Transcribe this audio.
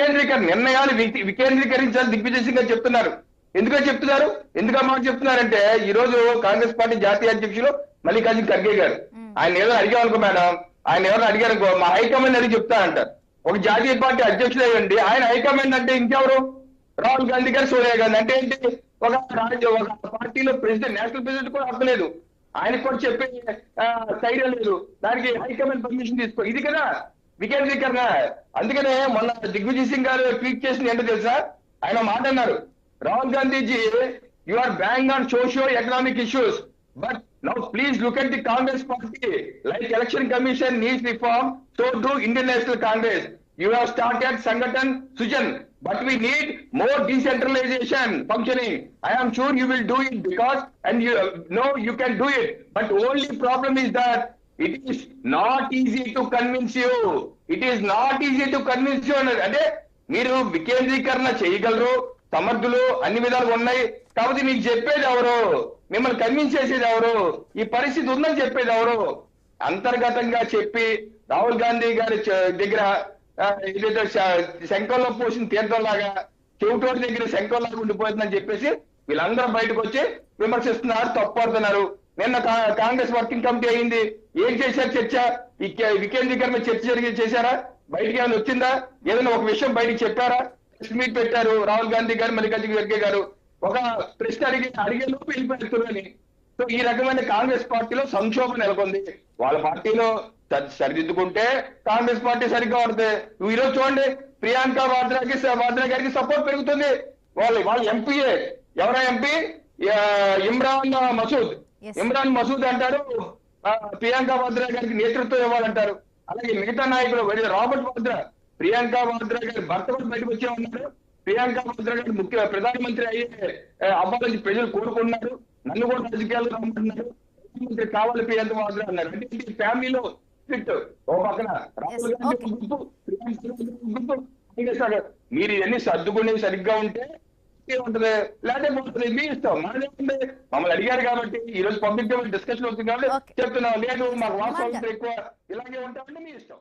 వికేంద్రీకరణ నిర్ణయాలు వి- వికేంద్రీకరించాలి దిగ్విజయ్ సింగ్ గారు చెప్తున్నారు. ఎందుకో చెప్తున్నారు? ఎందుకు మాట చెప్తున్నారంటే ఈ రోజు కాంగ్రెస్ పార్టీ జాతీయ అధ్యక్షులు మల్లికార్జున ఖర్గే గారు. ఆయన ఏదో అడిగామనుకో మేడం. ఆయన ఎవరైనా అడిగారు అనుకో మా హైకమాండ్ అడిగి చెప్తానంటారు ఒక జాతీయ పార్టీ అధ్యక్షుడు అయ్యండి ఆయన హైకమాండ్ అంటే ఇంకెవరు? రాహుల్ గాంధీ గారు సోనియా గాంధీ. అంటే ఏంటి? ఒక రాజ్య ఒక పార్టీలో ప్రెసిడెంట్ నేషనల్ ప్రెసిడెంట్ కూడా అర్థలేదు ఆయనకు కూడా చెప్పే ధైర్యం లేదు. దానికి హైకమాండ్ పర్మిషన్ తీసుకో ఇది కదా. వికేంద్రీకరణ అందుకనే మొన్న దిగ్విజయ్ సింగ్ గారు ట్వీట్ చేసింది ఏంటో తెలుసా ఆయన మాట అన్నారు Rahul Gandhiji you are bang on socio economic issues but now please look at the Congress party like election commission needs reform so do Indian National Congress you have started Sangathan Sujan but we need more decentralization functioning. I am sure you will do it because, and you know you can do it. But only problem is that it is not easy to convince you it is not easy to convince you అన్నది. అంటే మీరు వికేంద్రీకరణ చేయగలరు సమర్థులు అన్ని విధాలుగా ఉన్నాయి. కాబట్టి మీకు చెప్పేది ఎవరు? మిమ్మల్ని కన్విన్స్ చేసేది ఎవరు? ఈ పరిస్థితి ఉందని చెప్పేది ఎవరు? అంతర్గతంగా చెప్పి రాహుల్ గాంధీ గారి దగ్గర ఏదైతే శంఖంలో పోసిన తీర్థం లాగా చెవిటోడి దగ్గర శంఖంలాగా ఉండిపోతుందని చెప్పేసి వీళ్ళందరూ బయటకు వచ్చి విమర్శిస్తున్నారు తప్పుడుతున్నారు నిన్న కా- కాంగ్రెస్ వర్కింగ్ కమిటీ అయింది. ఏం చేశారు చర్చ? వికేంద్రీకరణ చర్చ జరిగి చేశారా? బయటికి ఏమైనా వచ్చిందా? ఏదైనా ఒక విషయం బయటికి చెప్పారా? ప్రెస్ మీట్ పెట్టారు రాహుల్ గాంధీ గారు మల్లికార్జున ఖర్గే గారు. ఒక ప్రశ్న అడిగి అడిగే లోపు వెళ్ళిపోయారు అని సో ఈ రకమైన కాంగ్రెస్ పార్టీలో సంక్షోభం నెలకొంది. వాళ్ళ పార్టీలో సరిదిద్దుకుంటే కాంగ్రెస్ పార్టీ సరిగ్గా పడుతుంది. నువ్వు ఈరోజు చూడండి ప్రియాంక వాద్రాకి వాద్రా గారికి సపోర్ట్ పెరుగుతుంది. వాళ్ళు వాళ్ళ ఎంపీఏ ఎవరా ఎంపీ ఇమ్రాన్ మసూద్. ఇమ్రాన్ మసూద్ అంటారు ప్రియాంక వాద్రా గారికి నేతృత్వం ఇవ్వాలంటారు. అలాగే మిగతా నాయకులు రాబర్ట్ వాద్రా ప్రియాంక వాద్రా గారి భర్త కూడా బయటకు వచ్చే ఉన్నారు ప్రియాంక వాద్రా గారు ముఖ్య ప్రధానమంత్రి అయ్యే అవ్వాలని ప్రజలు కోరుకున్నారు నన్ను కూడా రాజకీయాల్లో రమ్మంటున్నారు. ప్రధానమంత్రి కావాలి ప్రియాంక వాద్రా అన్నారు. అంటే ఫ్యామిలీలో స్ట్రిక్ట్. ఓ పక్కన రాహుల్ గాంధీ గుంపు ప్రియాంక గుంపు. మీరు ఇవన్నీ సర్దుకునేవి సరిగ్గా ఉంటే ఉంటది లేకపోతే పోతుంది మీ ఇష్టం మనది ఏముంది? మమ్మల్ని అడిగారు కాబట్టి ఈ రోజు పబ్లిక్ డిస్కషన్ అవుతుంది కాబట్టి. చెప్తున్నాం లేదు మాకు వాస్తవం. ఎక్కువ ఇలాగే ఉంటామంటే మీ ఇష్టం